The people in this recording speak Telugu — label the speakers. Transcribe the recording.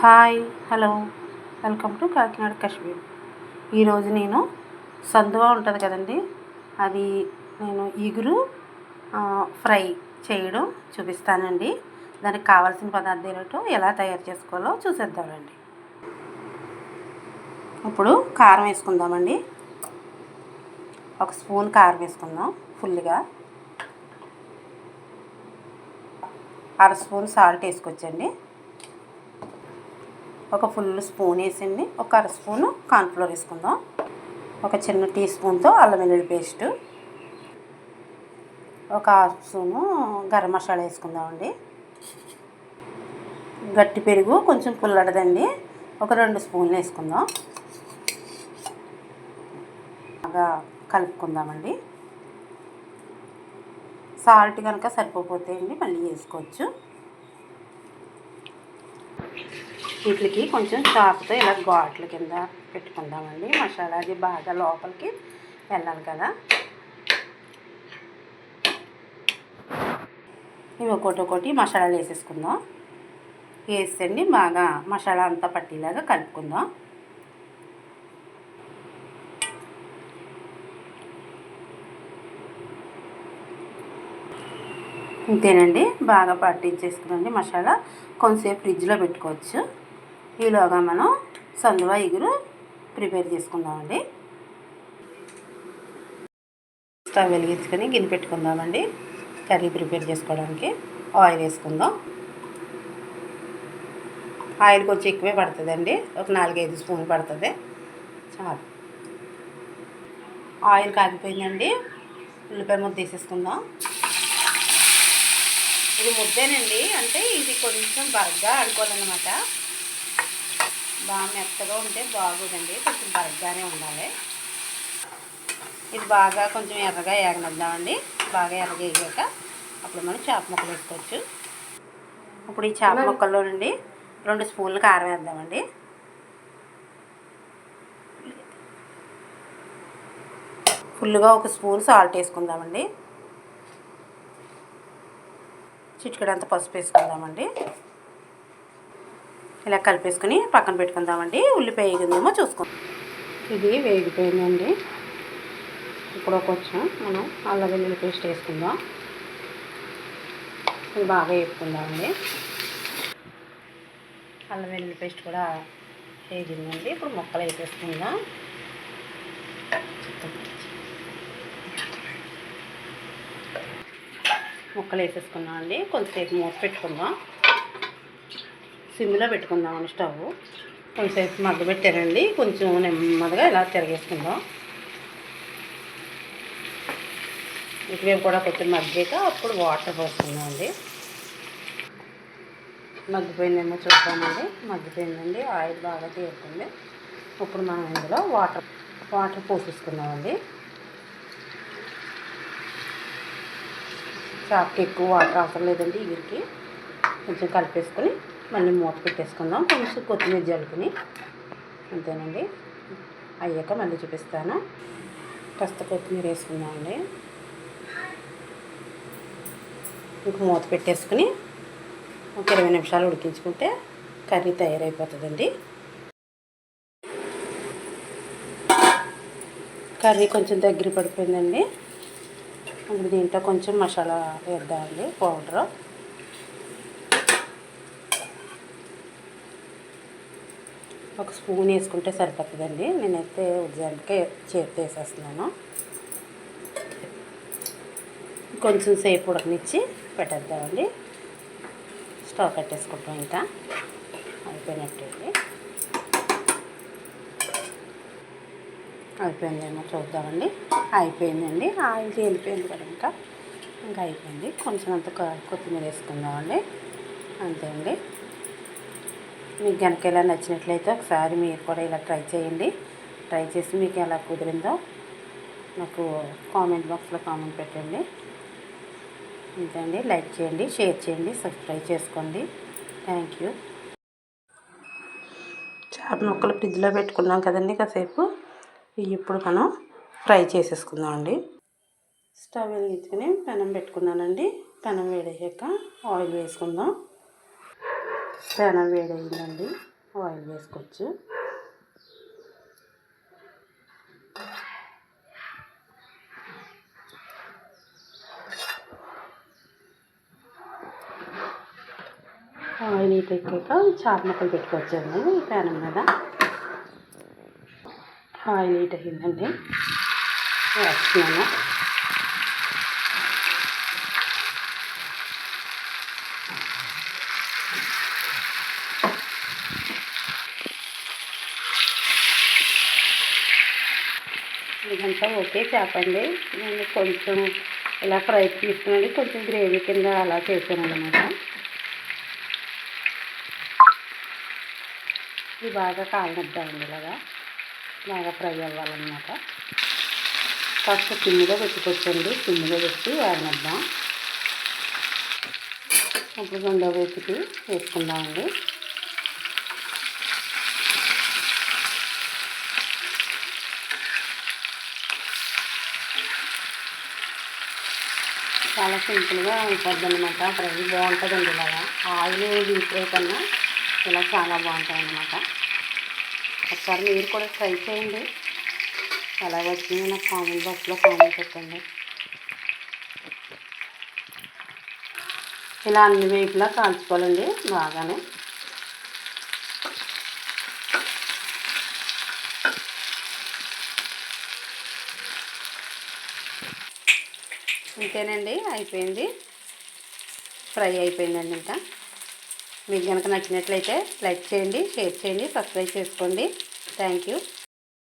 Speaker 1: Hi hello. Welcome to Kakinada Kashmir. ఈరోజు నేను సందువా ఉంటుంది కదండి. అది నేను ఇగురు ఫ్రై చేయడం చూపిస్తానండి. దానికి కావాల్సిన పదార్థాలతో ఎలా తయారు చేసుకోవాలో చూసేద్దామండి. ఇప్పుడు కారం వేసుకుందామండి. ఒక స్పూన్ కారం వేసుకుందాం ఫుల్గా. అర స్పూన్ సాల్ట్ వేసుకొచ్చండి ఒక ఫుల్ స్పూన్ వేసింది ఒక అర స్పూను కార్న్ఫ్లోర్ వేసుకుందాం. ఒక చిన్న టీ స్పూన్తో అల్లం వెల్లుల్లి పేస్ట్ ఒక హాఫ్ స్పూను గరం మసాలా వేసుకుందామండి. గట్టి పెరుగు కొంచెం పుల్లడదండి ఒక రెండు స్పూన్లు వేసుకుందాం. బాగా కలుపుకుందామండి. సాల్ట్ కనుక సరిపోతే అండి మళ్ళీ వేసుకోవచ్చు. వీటికి కొంచెం చాకుతో ఇలా ఘాట్ల కింద పెట్టుకుందామండి. మసాలా అది బాగా లోపలికి వెళ్ళాలి కదా. ఇవి ఒకటి ఒకటి మసాలాలు వేసేసుకుందాం. వేసండి బాగా మసాలా అంతా పట్టేలాగా కలుపుకుందాం. ఇంతేనండి బాగా పట్టించేసుకునండి మసాలా. కొంతసేపు ఫ్రిడ్జ్లో పెట్టుకోవచ్చు. ఈలోగా మనం సందువా ఇగురు ప్రిపేర్ చేసుకుందామండి. స్టవ్ వెలిగించుకొని గిన్నె పెట్టుకుందామండి. కర్రీ ప్రిపేర్ చేసుకోవడానికి ఆయిల్ వేసుకుందాం. ఆయిల్ కొంచెం ఎక్కువే పడుతుందండి. ఒక నాలుగైదు స్పూన్లు పడుతుంది. చాలు. ఆయిల్ కాగిపోయిందండి. ఉల్లిపాయ ముద్ద వేసేసుకుందాం. ఇది ముద్దేనండి. అంటే ఇది కొంచెం బరగ్గా ఆడుకోవాలన్నమాట బాగా మెత్తగా ఉంటే బాగోదండి. కొంచెం బరగ్గానే ఉండాలి. ఇది బాగా కొంచెం ఎర్రగా ఏగనిద్దామండి. బాగా ఎర్రగా వేగాక అప్పుడు మనం చేప ముక్కలు వేసుకోవచ్చు. ఇప్పుడు ఈ చేప ముక్కల్లో నుండి రెండు స్పూన్లు కారం వేద్దామండి. ఫుల్గా ఒక స్పూన్ సాల్ట్ వేసుకుందామండి. చిటికెడంత పసుపు వేసుకుందామండి. ఇలా కలిపేసుకుని పక్కన పెట్టుకుందామండి. ఉల్లిపాయ వేగిందేమో చూసుకుందాం. ఇది వేగిపోయిందండి. ఇప్పుడు కొంచెం మనం అల్లం వెల్లుల్లి పేస్ట్ వేసుకుందాం. ఇది బాగా వేపుకుందామండి. అల్లం వెల్లుల్లి పేస్ట్ కూడా వేగిందండి. ఇప్పుడు ముక్కలు వేసేసుకుందాం ముక్కలు వేసేసుకున్నాం అండి కొంతసేపు మూత పెట్టుకుందాం. సిమ్లో పెట్టుకుందామండి స్టవ్. కొంచెంసేపు మగ్గ పెట్టానండి. కొంచెం నెమ్మదిగా ఇలా తిరగేసుకుందాం. ఇటువైపు కూడా కొంచెం మగ్గాక అప్పుడు వాటర్ పోసుకుందాం మగ్గిపోయిందేమో చూద్దామండి. మగ్గిపోయిందండి. ఆయిల్ బాగా తీరుతుంది. ఇప్పుడు మనం ఇందులో వాటర్ వాటర్ పోసేసుకుందామండి. చాప్కి ఎక్కువ వాటర్ అవసరం లేదండి వీరికి. కొంచెం కలిపేసుకొని మళ్ళీ మూత పెట్టేసుకుందాం. కొంచెం కొత్తిమీర జల్లుకుని అంతేనండి. అయ్యాక మళ్ళీ చూపిస్తాను. కాస్త కొత్తిమీర వేసుకుందామండి. ఇంక మూత పెట్టేసుకుని ఒక ఇరవై నిమిషాలు ఉడికించుకుంటే కర్రీ తయారైపోతుందండి. కర్రీ కొంచెం దగ్గర పడిపోయిందండి. ఇప్పుడు దీంట్లో కొంచెం మసాలా వేద్దామండి పౌడరు. ఒక స్పూన్ వేసుకుంటే సరిపోతుందండి. నేనైతే ఉద్యానికి చేతి వేసేస్తున్నాను కొంచెం సేపు ఉడకనిచ్చి పెట్టేద్దామండి. స్టవ్ కట్టేసుకుంటాం ఇంకా. అయిపోయినట్టండి అయిపోయిందేమో చూద్దామండి. అయిపోయిందండి. ఆయిల్ తేలిపోయింది కదా ఇంకా. ఇంకా అయిపోయింది. కొంచెం అంత కొత్తిమీర వేసుకుందామండి. అంతే అండి. మీకు కనుక ఇలా నచ్చినట్లయితే ఒకసారి మీరు కూడా ఇలా ట్రై చేయండి. ట్రై చేసి మీకు ఎలా కుదిరిందో నాకు కామెంట్ బాక్స్లో కామెంట్ పెట్టండి. అంతే అండి లైక్ చేయండి షేర్ చేయండి సబ్స్క్రైబ్ చేసుకోండి. Thank you. చేప ముక్కలు ఫ్రిడ్జ్లో పెట్టుకున్నాం కదండి కాసేపు. ఇప్పుడు మనం ఫ్రై చేసేసుకుందాం అండి. స్టవ్ వెలిగించుకొని పెనం పెట్టుకున్నానండి. పెనం వేడయ్యాక ఆయిల్ వేసుకుందాం. పెనం వేడయిందండి ఆయిల్ వేసుకోవచ్చు. ఆయిల్ హీట్ ఎక్కాక చాప ముక్కలు పెట్టుకోవచ్చండి ఈ పెనం మీద. ఆయిల్ హీట్ అయిందండి వేస్తున్నాను. ఇదంతా ఓకే చేపండి. నేను కొంచెం ఇలా ఫ్రై తీసుకుని కొంచెం గ్రేవీ కింద అలా చేశాను అనమాట ఇది బాగా కాలనిద్దామండి ఇలాగా. బాగా ఫ్రై అవ్వాలన్నమాట. ఫస్ట్ సిమ్లో పెట్టుకోవచ్చండి సిమ్లో పెట్టి వాడినద్దాం. ఇప్పుడు రెండో వేసికి వేసుకుందామండి. చాలా సింపుల్గా ఉంటుంది అనమాట ఫ్రై బాగుంటుందండి ఇలాగా. ఆయిల్ డీప్ ఫ్రై కన్నా ఇలా చాలా బాగుంటాయి ఒకసారి మీరు కూడా ట్రై చేయండి. ఎలా వచ్చింది నాకు కామెంట్ బాక్స్లో కామెంట్ పెట్టండి. ఇలా అన్ని వైపులా కాల్చుకోవాలండి బాగానే. ఇంతేనండి అయిపోయింది. ఫ్రై అయిపోయిందండి ఇంకా. మీకు కనుక నచ్చినట్లయితే లైక్ చేయండి షేర్ చేయండి సబ్స్క్రైబ్ చేసుకోండి. Thank you.